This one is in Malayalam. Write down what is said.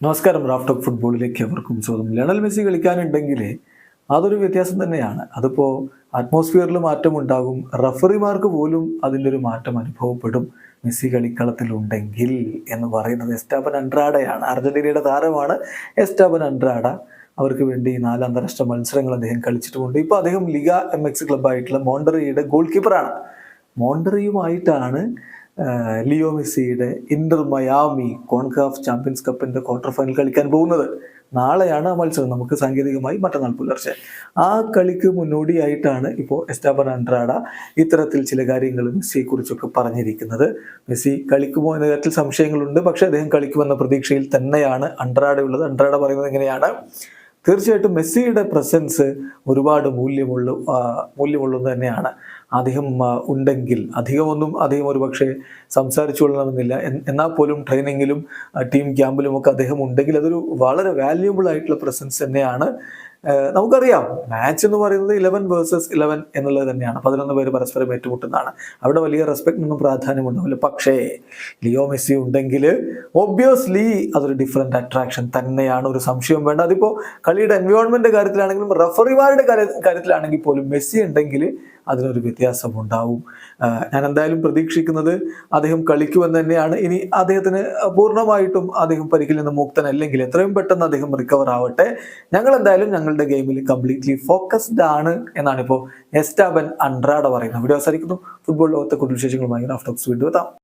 നമസ്കാരം റാഫ്റ്റോക്ക് ഫുട്ബോളിലേക്ക് അവർക്കും സ്വാഗതം. ലയണൽ മെസ്സി കളിക്കാനുണ്ടെങ്കിൽ അതൊരു വ്യത്യാസം തന്നെയാണ്. അതിപ്പോൾ അറ്റ്മോസ്ഫിയറിൽ മാറ്റമുണ്ടാകും റഫറിമാർക്ക് പോലും അതിന്റെ ഒരു മാറ്റം അനുഭവപ്പെടും. മെസ്സി കളിക്കളത്തിലുണ്ടെങ്കിൽ എന്ന് പറയുന്നത് എസ്റ്റാബൻ അൻഡ്രാഡയാണ്. അർജന്റീനയുടെ താരമാണ് എസ്റ്റാബൻ അൻഡ്രാഡ. അവർക്ക് വേണ്ടി നാല് അന്താരാഷ്ട്ര മത്സരങ്ങൾ അദ്ദേഹം കളിച്ചിട്ടുമുണ്ട്. ഇപ്പോൾ അദ്ദേഹം ലിഗ എം എക്സ് ക്ലബ്ബായിട്ടുള്ള മോണ്ടറിയുടെ ഗോൾ കീപ്പറാണ് മോണ്ടറിയുമായിട്ടാണ് ലിയോ മെസ്സിയുടെ ഇന്റർ മയാമി കോൺകാഫ് ചാമ്പ്യൻസ് കപ്പിന്റെ ക്വാർട്ടർ ഫൈനൽ കളിക്കാൻ പോകുന്നത്. നാളെയാണ് ആ മത്സരം. നമുക്ക് സാങ്കേതികമായി മറ്റന്നാൾ പുലർച്ചെ. ആ കളിക്ക് മുന്നോടിയായിട്ടാണ് ഇപ്പോൾ എസ്റ്റാബൻ അൻഡ്രാഡ ഇത്തരത്തിൽ ചില കാര്യങ്ങൾ മെസ്സിയെ കുറിച്ചൊക്കെ പറഞ്ഞിരിക്കുന്നത്. മെസ്സി കളിക്കുമോ എന്ന കാര്യത്തിൽ സംശയങ്ങളുണ്ട്. പക്ഷേ അദ്ദേഹം കളിക്കുമെന്ന പ്രതീക്ഷയിൽ തന്നെയാണ് അൻഡ്രാഡ ഉള്ളത് അൻഡ്രാഡ പറയുന്നത് എങ്ങനെയാണ് തീർച്ചയായിട്ടും മെസ്സിയുടെ പ്രസൻസ് ഒരുപാട് മൂല്യമുള്ള മൂല്യമുള്ളത് തന്നെയാണ്. അധികം ഉണ്ടെങ്കിൽ അധികമൊന്നും അധികം ഒരു പക്ഷേ സംസാരിച്ചു കൊള്ളണമെന്നില്ല. എന്നാൽ പോലും ട്രെയിനിങ്ങിലും ടീം ക്യാമ്പിലും ഒക്കെ അദ്ദേഹം ഉണ്ടെങ്കിൽ അതൊരു വളരെ വാല്യുബിൾ ആയിട്ടുള്ള പ്രസൻസ് തന്നെയാണ്. നമുക്കറിയാം മാച്ച് എന്ന് പറയുന്നത് ഇലവൻ വേഴ്സസ് ഇലവൻ എന്നുള്ളത് തന്നെയാണ്. പതിനൊന്ന് പേര് പരസ്പരം ഏറ്റുമുട്ടുന്നതാണ്. അവിടെ വലിയ റെസ്പെക്റ്റിനൊന്നും പ്രാധാന്യമുണ്ടാവില്ല പക്ഷേ ലിയോ മെസ്സി ഉണ്ടെങ്കിൽ ഒബ്വിയസ്ലി അതൊരു ഡിഫറെന്റ് അട്രാക്ഷൻ തന്നെയാണ്. ഒരു സംശയം വേണ്ട. അതിപ്പോൾ കളിയുടെ എൻവയോൺമെന്റ് കാര്യത്തിലാണെങ്കിലും റഫറിമാരുടെ കാര്യ- കാര്യത്തിലാണെങ്കിൽ പോലും മെസ്സി ഉണ്ടെങ്കിൽ അതിനൊരു വ്യത്യാസം ഉണ്ടാവും ഞാൻ എന്തായാലും പ്രതീക്ഷിക്കുന്നത് അദ്ദേഹം കളിക്കുമെന്ന് തന്നെയാണ്. ഇനി അദ്ദേഹത്തിന് പൂർണമായിട്ടും അദ്ദേഹം പരിക്കിൽ നിന്ന് മുക്തനല്ലെങ്കിൽ എത്രയും പെട്ടെന്ന് അദ്ദേഹം റിക്കവർ ആവട്ടെ. ഞങ്ങൾ എന്തായാലും ഞങ്ങളുടെ ഗെയിമിൽ കംപ്ലീറ്റ്ലി ഫോക്കസ്ഡ് ആണ് എന്നാണ് ഇപ്പോൾ എസ്റ്റാബൻ അൺട്രാഡ പറയുന്നത്. വീഡിയോ അവസാനിക്കുന്നു. ഫുട്ബോൾ ലോകത്തെ കൂടുതൽ വിശേഷങ്ങളുമായി റാഫ്റ്റോക്സ് വീണ്ടും എത്താം.